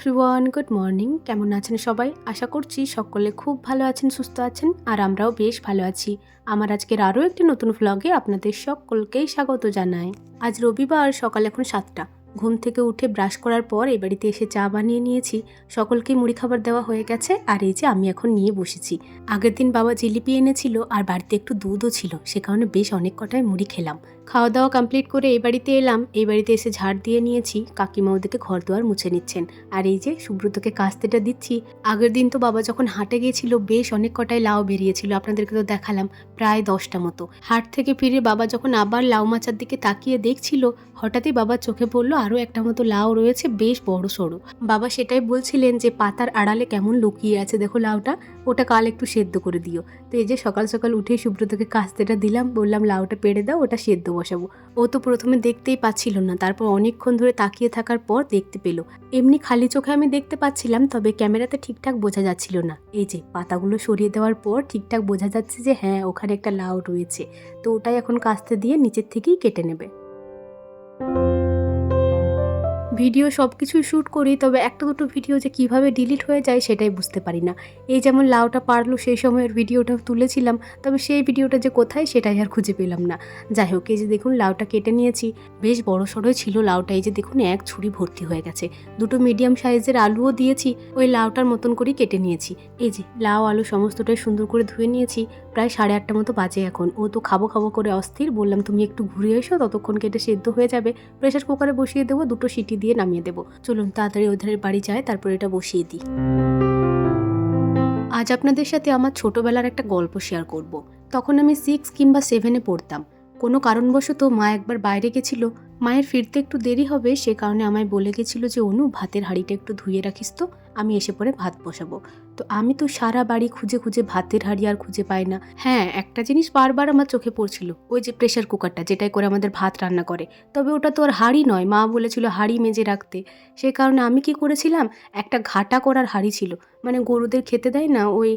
Everyone good morning কেমন আছেন সবাই? আশা করছি সকলে খুব ভালো আছেন, সুস্থ আছেন, আর আমরাও বেশ ভালো আছি। আমার আজকের আরও একটি নতুন ভ্লগে আপনাদের সকলকেই স্বাগত জানাই। আজ রবিবার, সকাল এখন সাতটা। ঘুম থেকে উঠে ব্রাশ করার পর এই বাড়িতে এসে চা বানিয়ে নিয়েছি। সকলকেই মুড়ি খাবার দেওয়া হয়ে গেছে আর এই যে আমি এখন নিয়ে বসেছি। আগের দিন বাবা জিলিপি এনেছিল আর বাড়িতে একটু দুধও ছিল, সে কারণে বেশ অনেক কটায় মুড়ি খেলাম। খাওয়া দাওয়া কমপ্লিট করে এই বাড়িতে এলাম। এই বাড়িতে এসে ঝাড় দিয়ে নিয়েছি। কাকিমা ওদেরকে ঘর দুয়ার মুছে নিচ্ছেন। আর এই যে সুব্রতকে কাস্তেটা দিচ্ছি। আগের দিন তো বাবা যখন হাটে গিয়েছিল, বেশ অনেক কটায় লাউ বেরিয়েছিল। আপনাদেরকে তো দেখালাম প্রায় দশটা মতো। হাট থেকে ফিরে বাবা যখন আবার লাউ মাচার দিকে তাকিয়ে দেখছিল, হঠাৎই বাবার চোখে পড়ল আরও একটা মতো লাউ রয়েছে, বেশ বড় সড়ো বাবা সেটাই বলছিলেন যে পাতার আড়ালে কেমন লুকিয়ে আছে, দেখো লাউটা, ওটা কাল একটু সেদ্ধ করে দিও। তো এই যে সকাল সকাল উঠে সুব্রতকে কাস্তেটা দিলাম, বললাম, লাউটা পেড়ে দাও, ওটা সেদ্ধ বসাবো। ও তো প্রথমে দেখতেই পাচ্ছিল না, তারপর অনেকক্ষণ ধরে তাকিয়ে থাকার পর দেখতে পেল। এমনি খালি চোখে আমি দেখতে পাচ্ছিলাম, তবে ক্যামেরাতে ঠিকঠাক বোঝা যাচ্ছিল না। এই যে পাতাগুলো সরিয়ে দেওয়ার পর ঠিকঠাক বোঝা যাচ্ছে যে হ্যাঁ ওখানে একটা লাউ রয়েছে। তো ওটাই এখন কাস্তে দিয়ে নিচের থেকেই কেটে নেবে। ভিডিও সব কিছুই শ্যুট করি, তবে একটা দুটো ভিডিও যে কীভাবে ডিলিট হয়ে যায় সেটাই বুঝতে পারি না। এই যেমন লাউটা পারল সেই সময়ের ভিডিওটা তুলেছিলাম, তবে সেই ভিডিওটা যে কোথায় সেটাই আর খুঁজে পেলাম না। যাই হোক, এই যে দেখুন লাউটা কেটে নিয়েছি, বেশ বড় সড়োই ছিল লাউটা, এই যে দেখুন এক ছুরি ভর্তি হয়ে গেছে। দুটো মিডিয়াম সাইজের আলুও দিয়েছি, ওই লাউটার মতন করেই কেটে নিয়েছি। এই যে লাউ, আলু সমস্তটাই সুন্দর করে ধুয়ে নিয়েছি প্রায় সাড়ে আটটা মতো বাজে এখন। ও তো খাব খাব করে অস্থির। বললাম, তুমি একটু ঘুরে এসো, ততক্ষণ কেটে সেদ্ধ হয়ে যাবে? প্রেশার কুকারে বসিয়ে দেবো, দুটো সিটি দিয়ে নামিয়ে দেবো। চলুন, তাড়াতাড়ি ওধারের বাড়ি যায় তারপর এটা বসিয়ে দিই। আজ আপনাদের সাথে আমার ছোটবেলার একটা গল্প শেয়ার করব। তখন আমি সিক্স কিংবা সেভেনে পড়তাম। কোনো কারণবশত মা একবার বাইরে গেছিল। মায়ের ফিরতে একটু দেরি হবে, সে কারণে আমায় বলে গেছিল যে, অনু, ভাতের হাঁড়িটা একটু ধুয়ে রাখিস তো, আমি এসে পরে ভাত বসাবো। তো আমি তো সারা বাড়ি খুঁজে খুঁজে ভাতের হাঁড়ি আর খুঁজে পাই না। হ্যাঁ একটা জিনিস বারবার আমার চোখে পড়ছিল, ওই যে প্রেশার কুকারটা যেটাই করে আমাদের ভাত রান্না করে। তবে ওটা তো আর হাঁড়ি নয়, মা বলেছিল হাঁড়ি মেজে রাখতে। সে কারণে আমি কি করেছিলাম, একটা ঘাটা করার হাঁড়ি ছিল মানে গরুদের খেতে দেয় না, ওই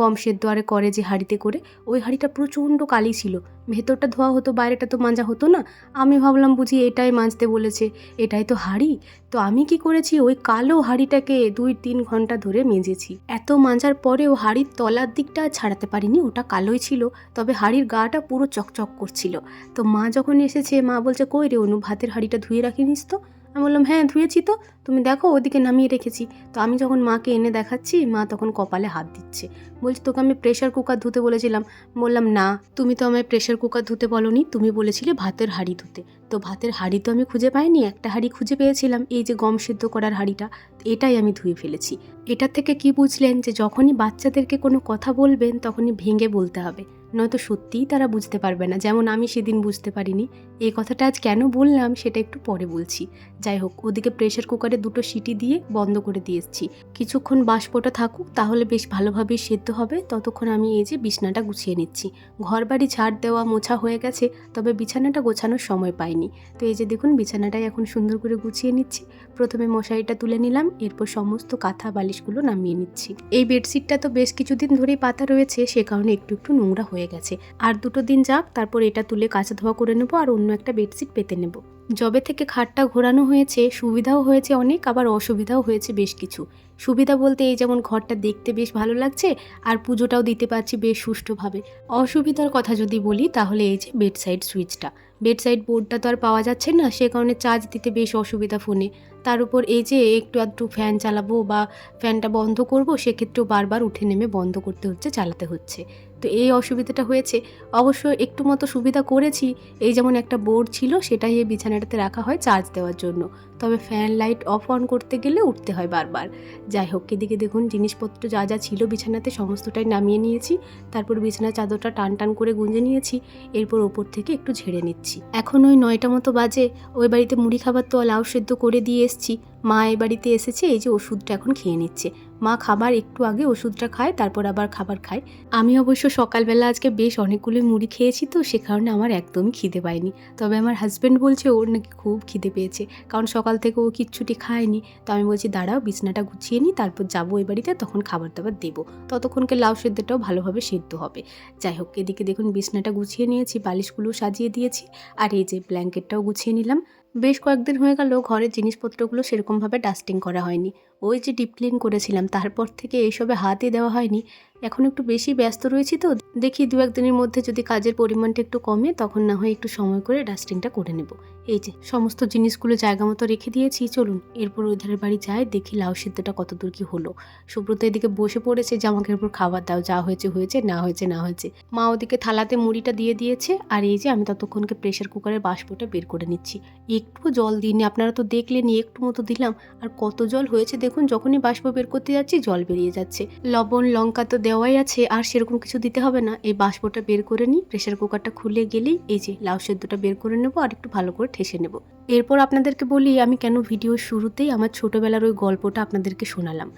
গম সেদ্ধ করে যে হাঁড়িতে করে, ওই হাঁড়িটা প্রচণ্ড কালি ছিল। ভেতরটা ধোয়া হতো, বাইরেটা তো মাজা হতো না। আমি ভাবলাম বুঝি এটাই মাজতে বলেছে, এটাই তো হাঁড়ি। তো আমি কি করেছি, ওই কালো হাঁড়িটাকে দুই তিন ঘণ্টা ধরে মেজেছি। এত মাজার পরেও হাড়ির তলার দিকটা ছাড়াতে পারিনি, ওটা কালোই ছিল। তবে হাড়ির গাটা পুরো চকচক করছিল। তো মা যখন এসেছে, মা বলছে, কই রে অনু, ভাতের হাড়িটা ধুয়ে রাখিনিস তো? আমি বললাম হ্যাঁ ধুয়েছি তো। তুমি দেখো, ওদিকে নামিয়ে রেখেছি। তো আমি যখন মাকে এনে দেখাচ্ছি, মা তখন কপালে হাত দিচ্ছে। বলছি, তোকে আমি প্রেশার কুকার ধুতে বলেছিলাম। বললাম, না, তুমি তো আমায় প্রেশার কুকার ধুতে বলনি, তুমি বলেছিলে ভাতের হাঁড়ি ধুতে। তো ভাতের হাঁড়ি তো আমি খুঁজে পাইনি, একটা হাঁড়ি খুঁজে পেয়েছিলাম, এই যে গম সিদ্ধ করার হাঁড়িটা, এটাই আমি ধুয়ে ফেলেছি। এটার থেকে কি বুঝলেন যে যখনই বাচ্চাদেরকে কোনো কথা বলবেন, তখনই ভেঙে বলতে হবে। নয়তো সত্যিই তারা বুঝতে পারবে না। যেমন আমি সেদিন বুঝতে পারিনি। এই কথাটা আজ কেন বললাম সেটা একটু পরে বলছি। যাই হোক, ওদিকে প্রেশার কুকারে দুটো সিটি দিয়ে বন্ধ করে দিয়ে এসেছি। কিছুক্ষণ বাষ্পটা থাকুক, তাহলে বেশ ভালোভাবে সেদ্ধ হবে। ততক্ষণ আমি এই যে বিছনাটা গুছিয়ে নিচ্ছি। ঘর বাড়ি ঝাড় দেওয়া মোছা হয়ে গেছে, তবে বিছানাটা গোছানোর সময় পাইনি। তো এই যে দেখুন, বিছানাটাই এখন সুন্দর করে গুছিয়ে নিচ্ছি। প্রথমে মশারিটা তুলে নিলাম, এরপর সমস্ত কাঁথা বালিশগুলো নামিয়ে নিচ্ছি। এই বেডশিটটা তো বেশ কিছুদিন ধরেই পাতা রয়েছে, সে কারণে একটু একটু নোংরা হয়ে গেছে। আর দুটো দিন যাক, তারপর এটা তুলে কাঁচা ধোয়া করে নেব আর অন্য একটা বেডশিট পেতে নেব। জবে থেকে খাটটা ঘোরানো হয়েছে, সুবিধাও হয়েছে অনেক, আবার অসুবিধাও হয়েছে বেশ কিছু। সুবিধা বলতে এই যেমন ঘরটা দেখতে বেশ ভালো লাগছে, আর পুজোটাও দিতে পারছি বেশ সুষ্ঠুভাবে। অসুবিধার কথা যদি বলি, তাহলে এই যে বেডসাইড সুইচটা। বেডসাইড বোর্ডটা তো আর পাওয়া যাচ্ছে না, সে কারণে চার্জ দিতে বেশ অসুবিধা ফোনে। তার উপর এই যে একটু আধটু ফ্যান চালাবো বা ফ্যানটা বন্ধ করব, সেক্ষেত্রেও বারবার উঠে নেমে বন্ধ করতে হচ্ছে, চালাতে হচ্ছে। তো এই অসুবিধাটা হয়েছে। অবশ্য একটু মতো সুবিধা করেছি। এই যেমন একটা বোর্ড ছিল, সেটাই এই বিছানাটাতে রাখা হয় চার্জ দেওয়ার জন্য। তবে ফ্যান লাইট অফ অন করতে গেলে উঠতে হয় বারবার। যাই হোক, এদিকে দেখুন, জিনিসপত্র যা যা ছিল বিছানাতে সমস্তটাই নামিয়ে নিয়েছি। তারপর বিছানার চাদরটা টান টান করে গুঁজে নিয়েছি। এরপর ওপর থেকে একটু ঝেড়ে নিচ্ছি। এখন ওই নয়টা মতো বাজে। ওই বাড়িতে মুড়ি খাবার তো লাউ সেদ্ধ করে দিয়ে এসছি। মা এ বাড়িতে এসেছে, এই যে ওষুধটা এখন খেয়ে নিচ্ছে। মা খাবার একটু আগে ওষুধটা খায়, তারপর আবার খাবার খায়। আমি অবশ্য সকালবেলা আজকে বেশ অনেকগুলো মুড়ি খেয়েছি তো, সে কারণে আমার একদমই খিদে পায়নি। তবে আমার হাজব্যান্ড বলছে, ওর নাকি খুব খিদে পেয়েছে। কারণ সকাল থেকে ও কিচ্ছুটি খায়নি। তো আমি বলছি, দাঁড়াও, বিছনাটা গুছিয়ে নিই তারপর যাব ওই বাড়িতে, তখন খাবার দাবার দেবো। ততক্ষণকে লাউ সেদ্ধটাও ভালোভাবে সেদ্ধ হবে। যাই হোক, এদিকে দেখুন বিছনাটা গুছিয়ে নিয়েছি বালিশগুলো সাজিয়ে দিয়েছি, আর এই যে ব্ল্যাঙ্কেটটাও গুছিয়ে নিলাম। বেশ কয়েকদিন হয়ে গেল ঘরের জিনিসপত্রগুলো সেরকমভাবে ডাস্টিং করা হয়নি। ওই যে ডিপ ক্লিন করেছিলাম, তারপর থেকে এইসবে হাতই দেওয়া হয়নি। এখন একটু বেশি ব্যস্ত রয়েছি তো, দেখি দু একদিনের মধ্যে যদি কাজের পরিমাণটা একটু কমে, তখন না হয় একটু সময় করে ডাস্টিংটা করে নেব। এই যে, সমস্ত জিনিসগুলো জায়গা মতো রেখে দিয়েছি, চলুন। এরপর ওই ধারের বাড়ি যাই, দেখি লাউ সিদ্ধটা কত দূর কি হলো। সুব্রত এদিকে বসে পড়েছে, যে আমাকে এরপর খাবার দাও, যা হয়েছে হয়েছে, না হয়েছে না হয়েছে। মা ওদিকে থালাতে মুড়িটা দিয়ে দিয়েছে, আর এই যে, আমি ততক্ষণকে প্রেশার কুকারের বাষ্পটা বের করে নিচ্ছি। একটু জল দিইনি, আপনারা তো দেখলেনি একটু মতো দিলাম। আর কত জল হয়েছে দেখুন, যখনই বাষ্প বের করতে যাচ্ছি, জল বেরিয়ে যাচ্ছে। লবণ, লঙ্কা তো দেওয়াই আছে, আর সেরকম কিছু দিতে হবে না। এই বাষ্পটা বের করে নিই প্রেশার কুকারটা খুলে গেলেই এই যে, লাউ সেদ্ধটা বের করে নেব, আর একটু ভালো করে ঠেসে নেব। এরপর আপনাদেরকে বলি, আমি কেন ভিডিও শুরুতেই আমার ছোটোবেলার ওই গল্পটা আপনাদেরকে শোনালাম।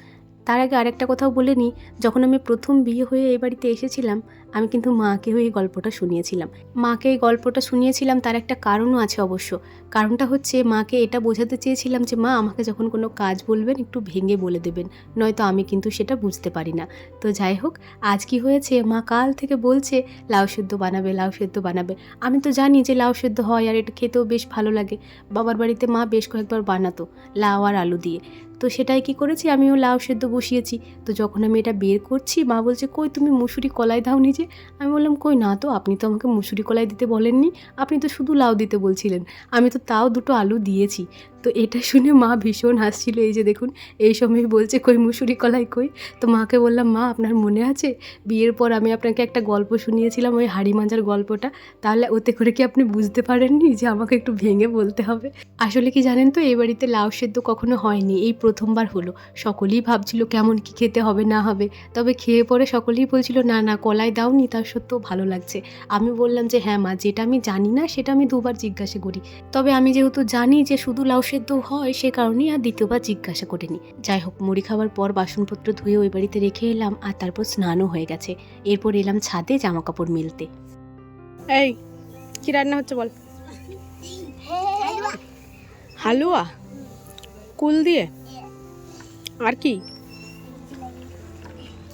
তার আগে আরেকটা কথাও বলে নিই, যখন আমি প্রথম বিয়ে হয়ে এই বাড়িতে এসেছিলাম আমি কিন্তু মাকেও এই গল্পটা শুনিয়েছিলাম। মাকে এই গল্পটা শুনিয়েছিলাম, তার একটা কারণও আছে অবশ্য। কারণটা হচ্ছে মাকে এটা বোঝাতে চেয়েছিলাম যে, মা, আমাকে যখন কোনো কাজ বলবেন, একটু ভেঙে বলে দেবেন। নয়তো আমি কিন্তু সেটা বুঝতে পারি না। তো যাই হোক, আজ কি হয়েছে? মা কাল থেকে বলছে, লাউ সেদ্ধ বানাবে, লাউ সেদ্ধ বানাবে। আমি তো জানি যে, লাউ সেদ্ধ হয় আর এটা খেতেও বেশ ভালো লাগে। বাবার বাড়িতে মা বেশ কয়েকবার বানাতো, লাউ আর আলু দিয়ে। তো সেটাই কি করেছি? আমিও লাউ সেদ্ধ বসিয়েছি। তো যখন আমি এটা বের করছি, মা বলছে, কই তুমি মুসুরি কলাই দাও নিজে আমি বললাম, কই না তো, আপনি তো আমাকে মুসুরি কলাই দিতে বলেননি। আপনি তো শুধু লাউ দিতে বলছিলেন। আমি তো তাও দুটো আলু দিয়েছি। তো এটা শুনে মা ভীষণ হাসছিল। এই যে দেখুন, এই সময় বলছে, কই মুসুরি কলাই কই? তো মাকে বললাম, মা, আপনার মনে আছে? বিয়ের পর আমি আপনাকে একটা গল্প শুনিয়েছিলাম, ওই হাড়ি মাঞ্জার গল্পটা। তাহলে ওতে করে কি আপনি বুঝতে পারেননি যে আমাকে একটু ভেঙে বলতে হবে? আসলে কি জানেন তো, এই বাড়িতে লাউ সেদ্ধ কখনো হয়নি। এই প্রথমবার হলো। সকলেই ভাবছিল কেমন কি খেতে হবে, না হবে। তবে খেয়ে পরে সকলেই বলছিল, না না, কলাই দাওনি তার সত্ত্বেও ভালো লাগছে। আমি বললাম যে হ্যাঁ মা, যেটা আমি জানি না, সেটা আমি দুবার জিজ্ঞাসা করি। তবে আমি যেহেতু জানি যে শুধু লাউ সেদ্ধ হয় সে কারণেই আর দ্বিতীয়বার জিজ্ঞাসা করিনি। যাই হোক মুড়ি খাওয়ার পর বাসনপত্র ধুয়ে ওই বাড়িতে রেখে এলাম আর তারপর স্নানও হয়ে গেছে। এরপর এলাম ছাদে জামা কাপড় মিলতে। এই কি রান্না হচ্ছে বল? হালুয়া? কুল দিয়ে? আর কি?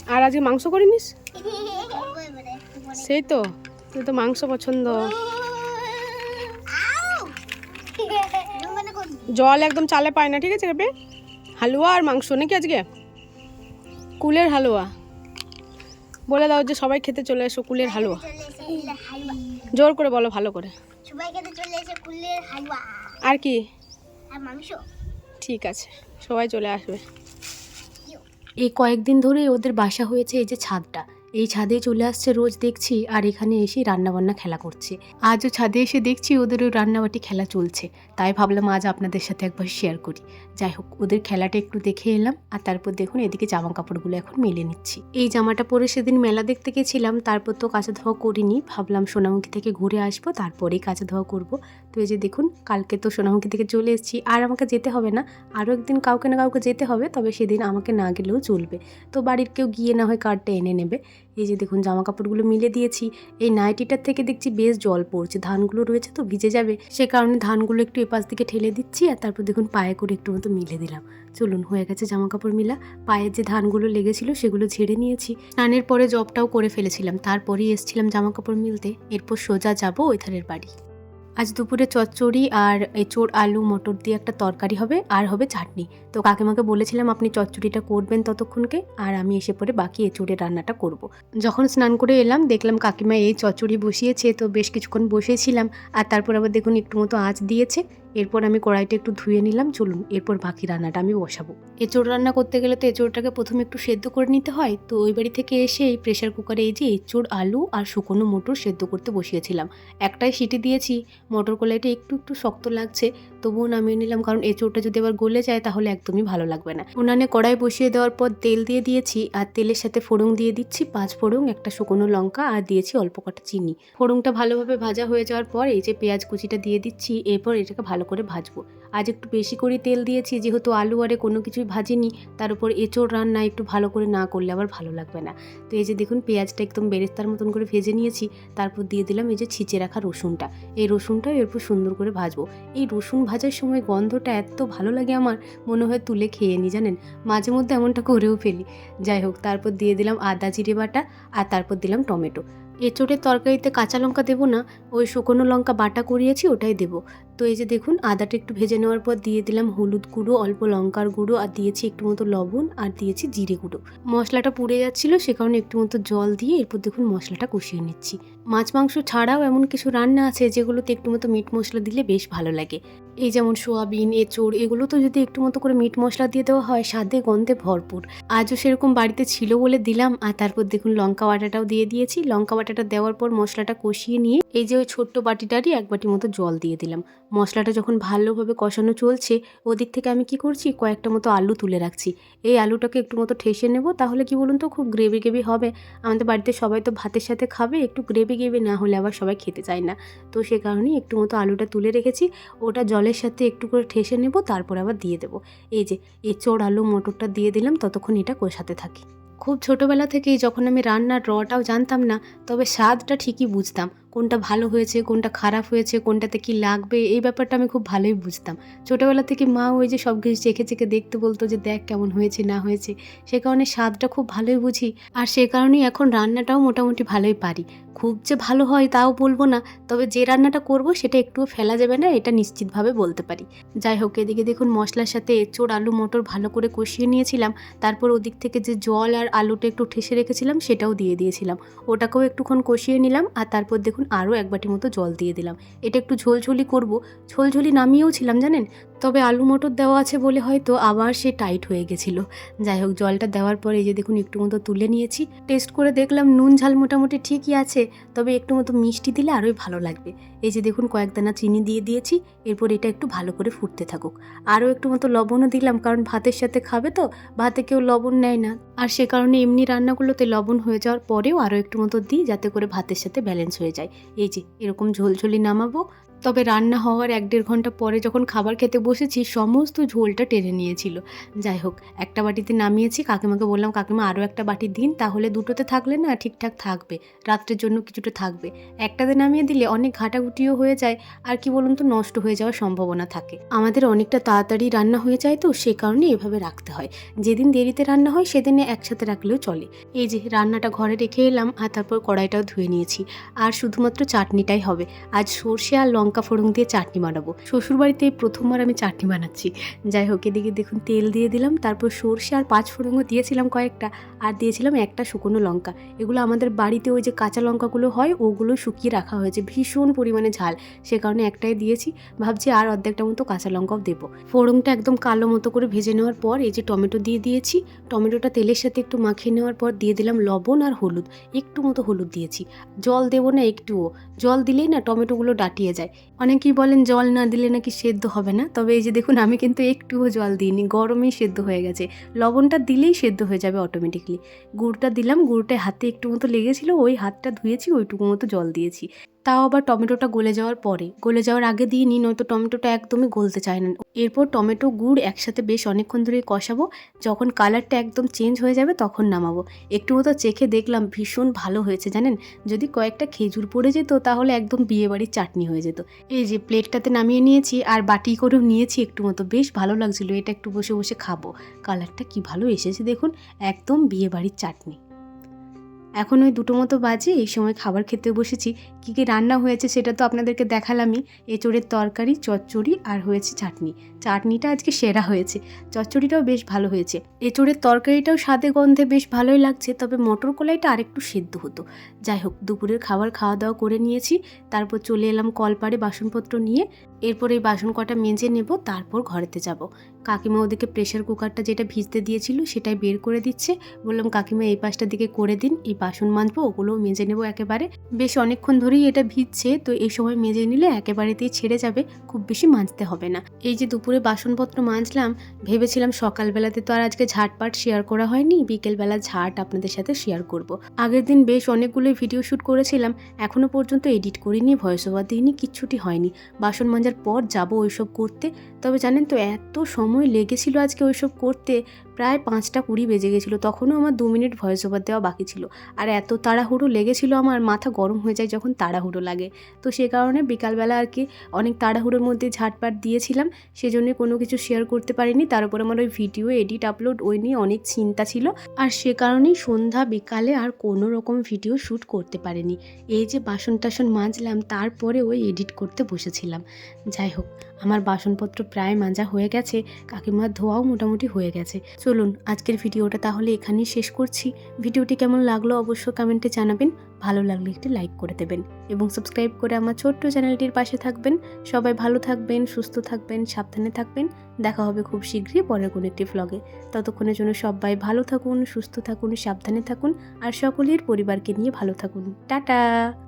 আর আজকে মাংস করিনিস? সেই তো তুই তো মাংস পছন্দ। জল একদম চালে পায় না ঠিক আছে রে হালুয়া আর মাংস নাকি আজকে? কুলের হালুয়া। বলে দাও যে সবাই খেতে চলে এসো কুলের হালুয়া। জোর করে বলো ভালো করে। সবাই খেতে চলে এসে কুলের হালুয়া। আর কি? আর মাংস। ঠিক আছে সবাই চলে আসবে। এই কয়েকদিন ধরে ওদের বাসা হয়েছে এই যে ছাদটা। এই ছাদে চলে আসছে রোজ দেখছি আর এখানে এসে রান্নাবান্না খেলা করছে। আজও ছাদে এসে দেখছি ওদের ওই রান্নাবাটি খেলা চলছে। তাই ভাবলাম আজ আপনাদের সাথে একবার শেয়ার করি। যাই হোক, ওদের খেলাটা একটু দেখে এলাম আর তারপর দেখুন এদিকে জামা কাপড়গুলো এখন মেলে নিচ্ছি। এই জামাটা পরে সেদিন মেলা দেখতে গেছিলাম, তারপর তো কাঁচা ধোয়া করিনি। ভাবলাম সোনামুখী থেকে ঘুরে আসব, তারপরেই কাঁচা ধোয়া করব। তো এই যে দেখুন, কালকে তো সোনামুখী থেকে চলে এসেছি। আর আমাকে যেতে হবে না, আরও একদিন কাউকে না কাউকে যেতে হবে, তবে সেদিন আমাকে না গেলেও চলবে। তো বাড়ির কেউ গিয়ে না হয় কার্ডটা এনে নেবে। এই যে দেখুন জামা কাপড়গুলো মিলে দিয়েছি। এই নাইটিটার থেকে দেখছি বেশ জল পড়ছে, ধানগুলো রয়েছে তো ভিজে যাবে। সে কারণে ধানগুলো একটু এপাশ দিকে ঠেলে দিচ্ছি আর তারপর দেখুন পায়ে করে একটু মতো মিলে দিলাম। চলুন, হয়ে গেছে জামা কাপড় মিলা। পায়ের যে ধানগুলো লেগেছিল সেগুলো ঝেড়ে নিয়েছি। স্নানের পরে জবটাও করে ফেলেছিলাম। তারপরেই এসছিলাম জামা কাপড় মিলতে। এরপর সোজা যাব ওই ধারের বাড়ি। আজ দুপুরে চচ্চড়ি আর এঁচোড় আলু, মটর দিয়ে একটা তরকারি হবে আর হবে চাটনি। তো কাকিমাকে বলেছিলাম, আপনি চচ্চড়িটা করবেন ততক্ষণকে আর আমি এসে পরে বাকি এঁচোড়ের রান্নাটা করব। যখন স্নান করে এলাম, দেখলাম কাকিমা এই চচ্চড়ি বসিয়েছে, তো বেশ কিছুক্ষণ বসেছিলাম। আর তারপর আবার দেখুন, একটু মতো আঁচ দিয়েছে। এরপর আমি কড়াইটা একটু ধুয়ে নিলাম, চলুন, এরপর বাকি রান্নাটা আমি বসাবো। এঁচোড় রান্না করতে গেলে তো এঁচোড়টাকে প্রথমে একটু সেদ্ধ করে নিতে হয়। তো ওই বাড়ি থেকে এসে এই প্রেশার কুকারে এই যে এঁচোড়, আলু আর শুকনো মটর সেদ্ধ করতে বসিয়েছিলাম। একটাই সিটি দিয়েছি, মটর কলাইটা একটু একটু শক্ত লাগছে। তবুও নামিয়ে নিলাম। কারণ এঁচোড়টা যদি আবার গলে যায়, তাহলে একদমই ভালো লাগবে না। উনানে কড়াই বসিয়ে দেওয়ার পর তেল দিয়ে দিয়েছি, আর তেলের সাথে ফোড়ন দিয়ে দিচ্ছি পাঁচ ফোড়ন, একটা শুকনো লঙ্কা, আর দিয়েছি অল্প কটা চিনি। ফোড়নটা ভালোভাবে ভাজা হয়ে যাওয়ার পর এই যে পেঁয়াজ কুচিটা দিয়ে দিচ্ছি, এরপর এটাকে ভালো করে ভাজবো। আজ একটু বেশি করে তেল দিয়েছি, যেহেতু আলু আরে কোনো কিছুই ভাজিনি, তার উপর এঁচোড় রান্না একটু ভালো করে না করলে আবার ভালো লাগবে না। তো এই যে দেখুন, পেঁয়াজটা একদম বেরেস্তার মতন করে ভেজে নিয়েছি, তারপর দিয়ে দিলাম এই যে ছিঁচে রাখা রসুনটা। এই রসুনটাও এরপর সুন্দর করে ভাজবো। এই রসুন ভাজার সময় গন্ধটা এত ভালো লাগে আমার, মনে হয় তুলে খেয়ে নি, জানেন? মাঝে মধ্যে এমনটা করেও ফেলি। যাই হোক, তারপর দিয়ে দিলাম আদা, জিরে বাটা আর তারপর দিলাম টমেটো। এঁচোড়ের তরকারিতে কাঁচা লঙ্কা দেবো না, ওই শুকনো লঙ্কা বাটা করিয়েছি, ওটাই দেবো। তো এই যে দেখুন, আদাটা একটু ভেজে নেওয়ার পর দিয়ে দিলাম হলুদ গুঁড়ো, অল্প লঙ্কার গুঁড়ো, আর দিয়েছি একটু মতো লবণ, আর দিয়েছি জিরে গুঁড়ো। মশলাটা পুড়ে যাচ্ছিল, সে কারণে একটু মতো জল দিয়ে এরপর দেখুন মশলাটা কষিয়ে নিচ্ছি। মাছ মাংস ছাড়াও এমন কিছু রান্না আছে, যেগুলোতে একটু মতো মিট মশলা দিলে বেশ ভালো লাগে। এই যেমন সোয়াবিন, এঁচোড় এগুলো তো যদি একটু মতো করে মিট মশলা দিয়ে দেওয়া হয়, স্বাদে গন্ধে ভরপুর। আজও সেরকম বাড়িতে ছিল বলে দিলাম, আর তারপর দেখুন লঙ্কা বাটাটাও দিয়ে দিয়েছি। লঙ্কা বাটাটা দেওয়ার পর মশলাটা কষিয়ে নিয়ে এই যে ওই ছোট্ট বাটিটারই এক বাটি মতো জল দিয়ে দিলাম। মশলাটা যখন ভালোভাবে কষানো চলছে, ওদিক থেকে আমি কি করছি? কয়েকটা মতো আলু তুলে রাখছি। এই আলুটাকে একটু মতো ঠেসে নেব, তাহলে কি বলুন তো, খুব গ্রেভি গ্রেভি হবে। আমাদের বাড়িতে সবাই তো ভাতের সাথে খাবে, একটু গ্রেভি গ্রেভি, না হলে আবার সবাই খেতে চায় না। তো সে কারণেই একটু মতো আলুটা তুলে রেখেছি, ওটা জলের সাথে একটু করে ঠেসে নেব, তারপর আবার দিয়ে দেবো। এই যে, এঁচড়, আলু, মটরটা দিয়ে দিলাম, ততক্ষণ এটা কষাতে থাকি। খুব ছোটোবেলা থেকেই যখন আমি রান্নার রটাও জানতাম না, তবে স্বাদটা ঠিকই বুঝতাম। কোনটা ভালো হয়েছে, কোনটা খারাপ হয়েছে, কোনটাতে কি লাগবে, এই ব্যাপারটা আমি খুব ভালোই বুঝতাম। ছোটোবেলা থেকে মা ওই যে সব কিছু চেখে চেখে দেখতে বলতো যে, দেখ কেমন হয়েছে, না হয়েছে। সে কারণে স্বাদটা খুব ভালোই বুঝি। আর সে কারণেই এখন রান্নাটাও মোটামুটি ভালোই পারি। খুব যে ভালো হয় তাও বলব না, তবে যে রান্নাটা করব সেটা একটুও ফেলা যাবে না, এটা নিশ্চিতভাবে বলতে পারি। যাই হোক, এদিকে দেখুন মশলার সাথে এঁচোড়, আলু, মটর ভালো করে কষিয়ে নিয়েছিলাম। তারপর ওদিক থেকে যে জল আর আলুটা একটু ঠেসে রেখেছিলাম, সেটাও দিয়ে দিয়েছিলাম। ওটাকেও একটুক্ষণ কষিয়ে নিলাম, আর তারপর দেখুন আরও এক বাটি মতো জল দিয়ে দিলাম। এটা একটু ঝোলঝলি করব। ঝোলঝলি নামিয়েও ছিলাম জানেন? তবে আলু মটর দেওয়া আছে বলে হয়তো আবার সে টাইট হয়ে গেছিল। যাই হোক, জলটা দেওয়ার পরে যে দেখুন, একটু মতো তুলে নিয়েছি। টেস্ট করে দেখলাম নুন ঝাল মোটামুটি ঠিকই আছে, তবে একটু মতো মিষ্টি দিলে আরোই ভালো লাগবে। এই যে দেখুন, কয়েক দানা চিনি দিয়ে দিয়েছি, এরপর এটা একটু ভালো করে ফুটতে থাকুক। আরও একটু মতো লবণও দিলাম, কারণ ভাতের সাথে খাবে তো, ভাতে কেউ লবণ নেয় না। আর সে কারণে এমনি রান্নাগুলোতে লবণ হয়ে যাওয়ার পরেও আরও একটু মতো দিই, যাতে করে ভাতের সাথে ব্যালেন্স হয়ে যায়। এই যে, এরকম ঝোলঝোলি নামাবো তবে রান্না হওয়ার এক দেড় ঘণ্টা পরে যখন খাবার খেতে বসেছি, সমস্ত ঝোলটা টেনে নিয়েছিল। যাই হোক, একটা বাটিতে নামিয়েছি, কাকিমাকে বললাম, কাকিমা আরও একটা বাটি দিন, তাহলে দুটোতে থাকলে না ঠিকঠাক থাকবে, রাত্রের জন্য কিছুটা থাকবে। একটাতে নামিয়ে দিলে অনেক ঘাটাঘুটিও হয়ে যায়, আর কি বলুন তো, নষ্ট হয়ে যাওয়ার সম্ভাবনা থাকে। আমাদের অনেকটা তাড়াতাড়ি রান্না হয়ে যায় তো, সে কারণে এভাবে রাখতে হয়। যেদিন দেরিতে রান্না হয়, সেদিনে একসাথে রাখলেও চলে। এই যে, রান্নাটা ঘরে রেখে এলাম, আর তারপর কড়াইটাও ধুয়ে নিয়েছি। আর শুধুমাত্র চাটনিটাই হবে। আজ সর্ষে আর লঙ্কা ফোড়ন দিয়ে চাটনি বানাবো। শ্বশুরবাড়িতে এই প্রথমবার আমি চাটনি বানাচ্ছি। যাই হোক, এদিকে দেখুন তেল দিয়ে দিলাম, তারপর সর্ষে আর পাঁচ ফোড়নও দিয়েছিলাম কয়েকটা, আর দিয়েছিলাম একটা শুকনো লঙ্কা। এগুলো আমাদের বাড়িতে ওই যে কাঁচা লঙ্কাগুলো হয়, ওগুলো শুকিয়ে রাখা হয়েছে। ভীষণ পরিমাণে ঝাল, সে কারণে একটাই দিয়েছি। ভাবছি আর অর্ধেকটা মতো কাঁচা লঙ্কাও দেবো। ফোড়নটা একদম কালো মতো করে ভেজে নেওয়ার পর, এই যে টমেটো দিয়ে দিয়েছি, টমেটোটা তেলের সাথে একটু মাখিয়ে নেওয়ার পর দিয়ে দিলাম লবণ আর হলুদ। একটু মতো হলুদ দিয়েছি। জল দেবো না একটুও। জল দিলেই না টমেটোগুলো ডাটিয়ে যায়। অনেকেই বলেন জল না দিলে নাকি সেদ্ধ হবে না। তবে এই যে দেখুন, আমি কিন্তু একটুও জল দিইনি, গরমেই সেদ্ধ হয়ে গেছে। লবণটা দিলেই সেদ্ধ হয়ে যাবে অটোমেটিকলি গুড়টা দিলাম গুড়টা হাতে একটু মতো লেগেছিল, ওই হাতটা ধুয়েছি, ওইটুকু মতো জল দিয়েছি। তাও আবার টমেটোটা গলে যাওয়ার পরে। গলে যাওয়ার আগে দিইনি নয়তো টমেটোটা একদমই গলতে চায় না। এরপর টমেটো গুড় একসাথে বেশ অনেকক্ষণ ধরে কষাবো। যখন কালারটা একদম চেঞ্জ হয়ে যাবে তখন নামাবো। একটু মতো চেখে দেখলাম ভীষণ ভালো হয়েছে, জানেন? যদি কয়েকটা খেজুর পড়ে যেত তাহলে একদম বিয়েবাড়ির চাটনি হয়ে যেত। এই যে প্লেটটাতে নামিয়ে নিয়েছি আর বাটি করেও নিয়েছি একটু মতো, বেশ ভালো লাগছিল। এটা একটু বসে বসে খাব। কালারটা কি ভালো এসেছে দেখুন, একদম বিয়েবাড়ির চাটনি। এখন ওই দুটো মতো বাজে, এই সময় খাবার খেতে বসেছি। কী কী রান্না হয়েছে সেটা তো আপনাদেরকে দেখালামই। এঁচড়ের তরকারি, চচ্চড়ি আর হয়েছে চাটনি। চাটনিটা আজকে সেরা হয়েছে। চচ্চড়িটাও বেশ ভালো হয়েছে। এঁচড়ের তরকারিটাও স্বাদে, গন্ধে বেশ ভালোই লাগছে, তবে মটর কলাইটা আরেকটু সেদ্ধ হতো। যাই হোক, দুপুরের খাবার খাওয়া দাওয়া করে নিয়েছি। তারপর চলে এলাম কলপাড়ে বাসনপত্র নিয়ে। এরপর এই বাসন কটা মেজে নেব, তারপর ঘরেতে যাব। কাকিমা ওদিকে প্রেশার কুকারটা যেটা ভিজতে দিয়েছিল সেটাই বের করে দিচ্ছে। বললাম, কাকিমা, এই পাশটা দিকে করে দিন, এই বাসন মাজবো ওগুলোও মেজে নেব একেবারে। বেশ অনেকক্ষণ ধরেই এটা ভিজছে, তো এই সময় মেজে নিলে একেবারেতেই ছেড়ে যাবে, খুব বেশি মাজতে হবে না। এই যে দুপুরে বাসনপত্র মাজলাম, ভেবেছিলাম সকালবেলাতে তো আর আজকে ঝাটপাট শেয়ার করা হয়নি, বিকেলবেলা ঝাট আপনাদের সাথে শেয়ার করব। আগের দিন বেশ অনেকগুলোই ভিডিও শ্যুট করেছিলাম এখনও পর্যন্ত এডিট করিনি ভয়েস ওভার দিইনি, কিচ্ছুটি হয়নি। বাসন মাজার পর যাব ওইসব করতে, তবে জানেন তো এত সময় লেগেছিল আজকে ওইসব করতে, প্রায় পাঁচটা কুড়ি বেজে গেছিল। তখনও আমার দু মিনিট ভয়েস ওভার দেওয়া বাকি ছিল। আর এত তাড়াহুড়ো লেগেছিল আমার, মাথা গরম হয়ে যায় যখন তাড়াহুড়ো লাগে। তো সে কারণে বিকালবেলা আর কি অনেক তাড়াহুড়োর মধ্যে ঝাটপাট দিয়েছিলাম। সেজন্য কোনো কিছু শেয়ার করতে পারিনি। তার উপর আমার ওই ভিডিও এডিট আপলোড ওই নিয়ে অনেক চিন্তা ছিল। আর সে কারণেই সন্ধ্যা বিকালে আর কোনো রকম ভিডিও শ্যুট করতে পারিনি। এই যে বাসন টাসন মাজলাম, তারপরে ওই এডিট করতে বসেছিলাম। যাই হোক, আমার বাসনপত্র প্রায় মাজা হয়ে গেছে। কাকিমার ধোয়াও মোটামুটি হয়ে গেছে। চলুন, আজকের ভিডিওটা তাহলে এখানেই শেষ করছি। ভিডিওটি কেমন লাগল অবশ্য কমেন্টে জানাবেন। ভালো লাগলে একটি লাইক করে দেবেন এবং সাবস্ক্রাইব করে আমার ছোট্ট চ্যানেলটির পাশে থাকবেন। সবাই ভালো থাকবেন, সুস্থ থাকবেন, সাবধানে থাকবেন। দেখা হবে খুব শীঘ্রই পরের কোনো একটি ভ্লগে ততক্ষণের জন্য সবাই ভালো থাকুন, সুস্থ থাকুন, সাবধানে থাকুন। আর সকলের পরিবারকে নিয়ে ভালো থাকুন। টাটা!